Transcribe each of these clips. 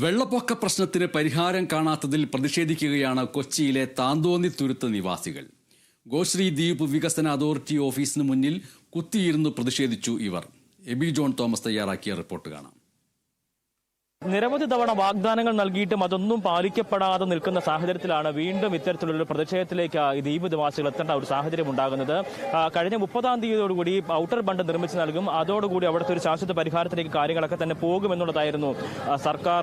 വെള്ളപ്പൊക്ക പ്രശ്നത്തിന് പരിഹാരം കാണാത്തതിൽ പ്രതിഷേധിക്കുകയാണ് കൊച്ചിയിലെ താന്തോന്നി തുരുത്ത് നിവാസികൾ. ഗോശ്രീ ദ്വീപ് വികസന അതോറിറ്റി ഓഫീസിന് മുന്നിൽ കുത്തിയിരുന്നു പ്രതിഷേധിച്ചു ഇവർ. എബി ജോൺ തോമസ് തയ്യാറാക്കിയ റിപ്പോർട്ട് കാണാം. നിരവധി തവണ വാഗ്ദാനങ്ങൾ നൽകിയിട്ടും അതൊന്നും പാലിക്കപ്പെടാതെ നിൽക്കുന്ന സാഹചര്യത്തിലാണ് വീണ്ടും ഇത്തരത്തിലുള്ള പ്രതിഷേധത്തിലേക്ക് ദ്വീപ് നിവാസികൾ എത്തേണ്ട ഒരു സാഹചര്യം ഉണ്ടാകുന്നത്. കഴിഞ്ഞ മുപ്പതാം തീയതിയോടുകൂടി ഔട്ടർ ബണ്ട് നിർമ്മിച്ച് നൽകും. അതോടുകൂടി അവിടുത്തെ ഒരു ശാശ്വത പരിഹാരത്തിലേക്ക് കാര്യങ്ങളൊക്കെ തന്നെ പോകുമെന്നുള്ളതായിരുന്നു സർക്കാർ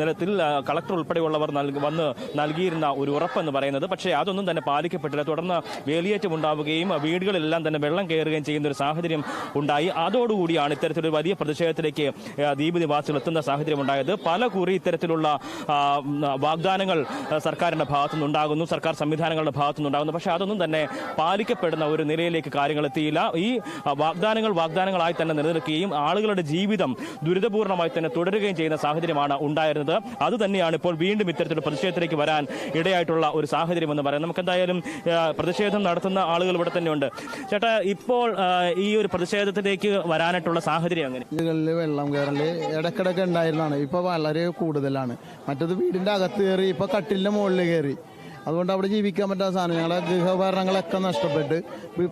നിലത്തിൽ കളക്ടർ ഉൾപ്പെടെയുള്ളവർ വന്ന് നൽകിയിരുന്ന ഒരു ഉറപ്പെന്ന് പറയുന്നത്. പക്ഷേ അതൊന്നും തന്നെ പാലിക്കപ്പെട്ടില്ല. തുടർന്ന് വേലിയേറ്റം ഉണ്ടാവുകയും വീടുകളിലെല്ലാം തന്നെ വെള്ളം കയറുകയും ചെയ്യുന്ന ഒരു സാഹചര്യം ഉണ്ടായി. അതോടുകൂടിയാണ് ഇത്തരത്തിലൊരു വലിയ പ്രതിഷേധത്തിലേക്ക് ദ്വീപ് നിവാസികൾ എത്തുന്ന സാഹചര്യം ഉണ്ടായത് പല കുറി ഇത്തരത്തിലുള്ള വാഗ്ദാനങ്ങൾ സർക്കാരിന്റെ ഭാഗത്തുനിന്നുണ്ടാകുന്നു. സർക്കാർ സംവിധാനങ്ങളുടെ ഭാഗത്തുനിന്നുണ്ടാകുന്നു. പക്ഷേ അതൊന്നും തന്നെ പാലിക്കപ്പെടുന്ന ഒരു നിലയിലേക്ക് കാര്യങ്ങൾ എത്തിയില്ല. ഈ വാഗ്ദാനങ്ങൾ വാഗ്ദാനങ്ങളായി തന്നെ നിലനിൽക്കുകയും ആളുകളുടെ ജീവിതം ദുരിതപൂർണമായി തന്നെ തുടരുകയും ചെയ്യുന്ന സാഹചര്യമാണ് ഉണ്ടായിരുന്നത്. അത് തന്നെയാണ് ഇപ്പോൾ വീണ്ടും ഇത്തരത്തിലുള്ള പ്രതിഷേധത്തിലേക്ക് വരാൻ ഇടയായിട്ടുള്ള ഒരു സാഹചര്യം എന്ന് പറയാം നമുക്ക് എന്തായാലും പ്രതിഷേധം നടത്തുന്ന ആളുകൾ ഇവിടെ തന്നെയുണ്ട്. ചേട്ടാ ഇപ്പോൾ ഈ ഒരു പ്രതിഷേധത്തിലേക്ക് വരാനായിട്ടുള്ള സാഹചര്യം അങ്ങനെ വെള്ളം കയറൽ ഇടക്കിടക്ക് ഉണ്ടായിരുന്നതാണ് ഇപ്പോൾ വളരെ കൂടുതലാണ്. മറ്റത് വീടിന്റെ അകത്ത് കയറി ഇപ്പോൾ കട്ടിലിന്റെ മുകളിൽ കയറി. അതുകൊണ്ട് അവിടെ ജീവിക്കാൻ പറ്റാത്ത സാധനം. ഞങ്ങളുടെ ഗൃഹോപകരണങ്ങളൊക്കെ നഷ്ടപ്പെട്ട്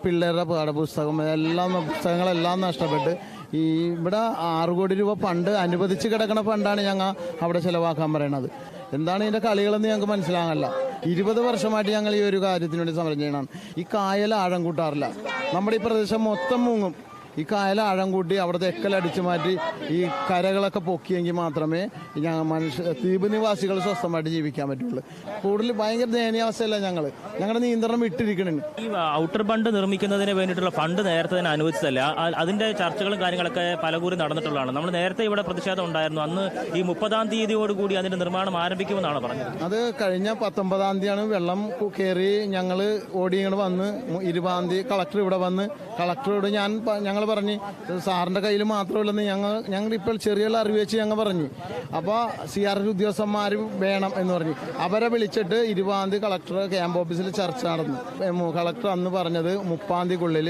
പിള്ളേരുടെ പാഠപുസ്തകം എല്ലാം പുസ്തകങ്ങളെല്ലാം നഷ്ടപ്പെട്ട് ഈ ഇവിടെ ആറ് കോടി രൂപ ഫണ്ട് അനുവദിച്ച് കിടക്കുന്ന ഫണ്ടാണ് ഞങ്ങൾ അവിടെ ചിലവാക്കാൻ പറയണത്. എന്താണ് ഇതിന്റെ കളികളെന്ന് ഞങ്ങൾക്ക് മനസ്സിലാകാനല്ല ഇരുപത് വർഷമായിട്ട് ഞങ്ങൾ ഈ ഒരു കാര്യത്തിന് വേണ്ടി സമരം ചെയ്യണം ഈ കായൽ ആഴം കൂട്ടാറില്ല. നമ്മുടെ ഈ പ്രദേശം മൊത്തം മുങ്ങും. ഈ കായൽ ആഴം കൂട്ടി അവിടുത്തെ എക്കലടിച്ചു മാറ്റി ഈ കരകളൊക്കെ പൊക്കിയെങ്കിൽ മാത്രമേ ഞങ്ങൾ മനുഷ്യ ദ്വീപ് നിവാസികൾ സ്വസ്ഥമായിട്ട് ജീവിക്കാൻ പറ്റുള്ളൂ. കൂടുതൽ ഭയങ്കര ദയനീയാവസ്ഥയല്ല ഞങ്ങൾ ഞങ്ങളുടെ നിയന്ത്രണം വിട്ടിരിക്കണേ ഈ ഔട്ടർ ബണ്ട് നിർമ്മിക്കുന്നതിന് വേണ്ടിയിട്ടുള്ള ഫണ്ട് നേരത്തെ തന്നെ അനുവദിച്ചതല്ല. അതിന്റെ ചർച്ചകളും കാര്യങ്ങളൊക്കെ പലകൂറി നടന്നിട്ടുള്ളതാണ്. നമ്മൾ നേരത്തെ ഇവിടെ പ്രതിഷേധം ഉണ്ടായിരുന്നു. അന്ന് ഈ മുപ്പതാം തീയതിയോടുകൂടി അതിന്റെ നിർമ്മാണം ആരംഭിക്കുമെന്നാണ് പറഞ്ഞത്. അത് കഴിഞ്ഞ പത്തൊമ്പതാം തീയതിയാണ് വെള്ളം കയറി ഞങ്ങൾ ഓടി വന്ന് ഇരുപതാം തീയതി കളക്ടർ ഇവിടെ വന്ന്. കളക്ടറോട് ഞാൻ ഞങ്ങൾ പറഞ്ഞ് സാറിന്റെ കയ്യിൽ മാത്രമല്ലെന്ന് ഞങ്ങൾ ഞങ്ങൾ ഇപ്പോൾ ചെറിയ അറിവ് വെച്ച് ഞങ്ങൾ പറഞ്ഞു. അപ്പോൾ സി ആർ ഉദ്യോഗസ്ഥന്മാർ വേണം എന്ന് പറഞ്ഞു. അവരെ വിളിച്ചിട്ട് ഇരുപതാം തീയതി കളക്ടർ ക്യാമ്പ് ഓഫീസിൽ ചർച്ച നടന്നു. കളക്ടർ അന്ന് പറഞ്ഞത് മുപ്പാം തീയതിക്കുള്ളിൽ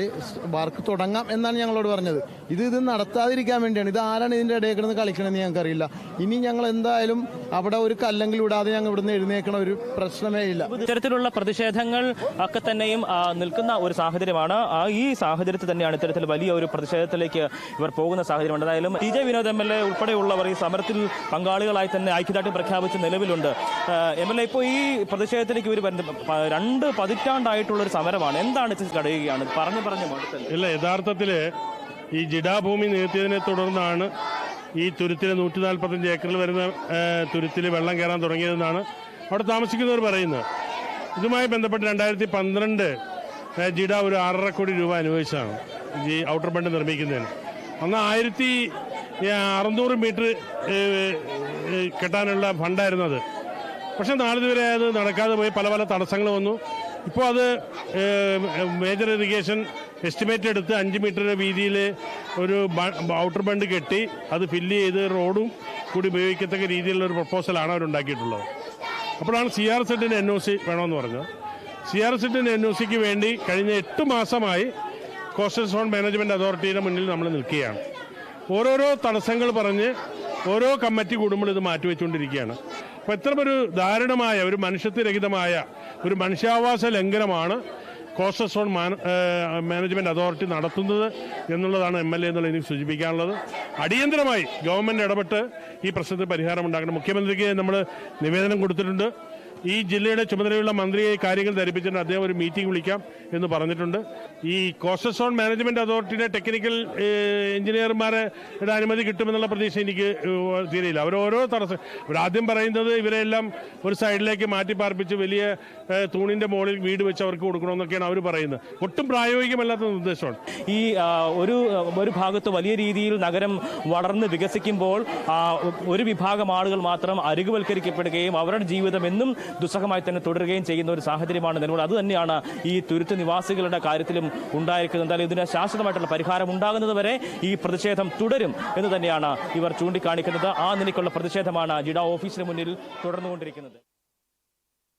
വർക്ക് തുടങ്ങാം എന്നാണ് ഞങ്ങളോട് പറഞ്ഞത്. ഇത് ഇത് നടത്താതിരിക്കാൻ വേണ്ടിയാണ്. ഇത് ആരാണ് ഇതിന്റെ ഇടയിൽ കിടന്ന് കളിക്കണമെന്ന് ഞങ്ങൾക്കറിയില്ല ഇനി ഞങ്ങൾ എന്തായാലും അവിടെ ഒരു കല്ലെങ്കിൽ വിടാതെ ഞങ്ങൾ ഇവിടുന്ന് എഴുന്നേക്കണ ഒരു പ്രശ്നമേ ഇല്ല. ഇത്തരത്തിലുള്ള പ്രതിഷേധങ്ങൾ ഒക്കെ തന്നെയും നിൽക്കുന്ന ഒരു സാഹചര്യമാണ്. ഈ സാഹചര്യത്തിൽ തന്നെയാണ് ഇത്തരത്തിൽ വലിയ ഒരു പ്രതിഷേധത്തിലേക്ക് ഇവർ പോകുന്ന സാഹചര്യം എന്തായാലും T J Vinod M L A ഉൾപ്പെടെയുള്ളവർ ഈ സമരത്തിൽ പങ്കാളികളായി തന്നെ ഐക്യദാർഢ്യം പ്രഖ്യാപിച്ച നിലവിലുണ്ട്. എം എൽ എ ഇപ്പോൾ ഈ പ്രതിഷേധത്തിലേക്ക് ഇവർ രണ്ട് പതിറ്റാണ്ടായിട്ടുള്ള ഒരു സമരമാണ്. എന്താണ് കടയുകയാണ് പറഞ്ഞു പറഞ്ഞു ഇല്ല യഥാർത്ഥത്തിൽ ഈ ജിഡാഭൂമി നികത്തിയതിനെ തുടർന്നാണ് ഈ തുരുത്തിൽ നൂറ്റി നാൽപ്പത്തഞ്ച് ഏക്കറിൽ വരുന്ന തുരുത്തിൽ വെള്ളം കയറാൻ തുടങ്ങിയതെന്നാണ് അവിടെ താമസിക്കുന്നവർ പറയുന്നത്. ഇതുമായി ബന്ധപ്പെട്ട് രണ്ടായിരത്തി പന്ത്രണ്ട് ജിഡ ഒരു ആറര കോടി രൂപ അനുവദിച്ചതാണ് ഈ ഔട്ടർ ബണ്ട് നിർമ്മിക്കുന്നതിന്. അന്ന് ആയിരത്തി അറുന്നൂറ് മീറ്റർ കെട്ടാനുള്ള ഫണ്ടായിരുന്നു അത് പക്ഷെ നാളിതുവരെ അത് നടക്കാതെ പോയി പല പല തടസ്സങ്ങൾ വന്നു. ഇപ്പോൾ അത് മേജർ ഇറിഗേഷൻ എസ്റ്റിമേറ്റ് എടുത്ത് അഞ്ച് മീറ്റർ വീതിയിൽ ഒരു ഔട്ടർ ബണ്ട് കെട്ടി അത് ഫില്ല് ചെയ്ത് റോഡും കൂടി ഉപയോഗിക്കത്തക്ക രീതിയിലുള്ള ഒരു പ്രപ്പോസലാണ് അവരുണ്ടാക്കിയിട്ടുള്ളത്. അപ്പോഴാണ് സി ആർ സെറ്റിന് എൻ ഒ സി വേണമെന്ന് പറഞ്ഞത്. സി ആർ സെറ്റിന് എൻ ഒ സിക്ക് വേണ്ടി കഴിഞ്ഞ എട്ട് മാസമായി കോസ്റ്റൽ സോൺ മാനേജ്മെന്റ് അതോറിറ്റിയുടെ മുന്നിൽ നമ്മൾ നിൽക്കുകയാണ്. ഓരോരോ തടസ്സങ്ങൾ പറഞ്ഞ് ഓരോ കമ്മിറ്റി കൂടുമ്പോൾ ഇത് മാറ്റിവെച്ചുകൊണ്ടിരിക്കുകയാണ്. അപ്പോൾ ഇത്തരമൊരു ദാരുണമായ ഒരു മനുഷ്യത്വരഹിതമായ ഒരു മനുഷ്യാവാസ ലംഘനമാണ് കോസ്റ്റൽ സോൺ മാനേജ്മെന്റ് അതോറിറ്റി നടത്തുന്നത് എന്നുള്ളതാണ് എം എൽ എ എന്നുള്ള എനിക്ക് സൂചിപ്പിക്കാനുള്ളത്. അടിയന്തരമായി ഗവൺമെന്റ് ഇടപെട്ട് ഈ പ്രശ്നത്തിന് പരിഹാരം ഉണ്ടാക്കണം. മുഖ്യമന്ത്രിക്ക് നമ്മൾ നിവേദനം കൊടുത്തിട്ടുണ്ട്. ഈ ജില്ലയുടെ ചുമതലയുള്ള മന്ത്രിയെ കാര്യങ്ങൾ ധരിപ്പിച്ചിട്ടുണ്ട്. അദ്ദേഹം ഒരു മീറ്റിംഗ് വിളിക്കാം എന്ന് പറഞ്ഞിട്ടുണ്ട്. ഈ കോസ്റ്റൽ സോൺ മാനേജ്മെന്റ് അതോറിറ്റിയുടെ ടെക്നിക്കൽ എഞ്ചിനീയർമാരുടെ അനുമതി കിട്ടുമെന്നുള്ള പ്രതീക്ഷ എനിക്ക് തീരെയില്ല. അവർ ഓരോ തടസ്സം ഇവരാദ്യം പറയുന്നത് ഇവരെല്ലാം ഒരു സൈഡിലേക്ക് മാറ്റി പാർപ്പിച്ച് വലിയ തൂണിന്റെ മുകളിൽ വീട് വെച്ച് അവർക്ക് കൊടുക്കണമെന്നൊക്കെയാണ് അവർ പറയുന്നത്. ഒട്ടും പ്രായോഗികമല്ലാത്ത നിർദ്ദേശമാണ്. ഈ ഒരു ഒരു ഭാഗത്ത് വലിയ രീതിയിൽ നഗരം വളർന്ന് വികസിക്കുമ്പോൾ ഒരു വിഭാഗം ആളുകൾ മാത്രം അരികുവൽക്കരിക്കപ്പെടുകയും അവരുടെ ജീവിതം എന്നും ദുസ്സഹമായി തന്നെ തുടരുകയും ചെയ്യുന്ന ഒരു സാഹചര്യമാണ് നിലവിൽ. അത് തന്നെയാണ് ഈ തുരുത്ത് നിവാസികളുടെ കാര്യത്തിലും ഉണ്ടായിരിക്കുന്നത്. എന്തായാലും ഇതിന് ശാശ്വതമായിട്ടുള്ള പരിഹാരം ഉണ്ടാകുന്നത് വരെ ഈ പ്രതിഷേധം തുടരും എന്ന് തന്നെയാണ് ഇവർ ചൂണ്ടിക്കാണിക്കുന്നത്. ആ നിലയ്ക്കുള്ള പ്രതിഷേധമാണ് ജിഡ ഓഫീസിന് മുന്നിൽ തുടർന്നുകൊണ്ടിരിക്കുന്നത്.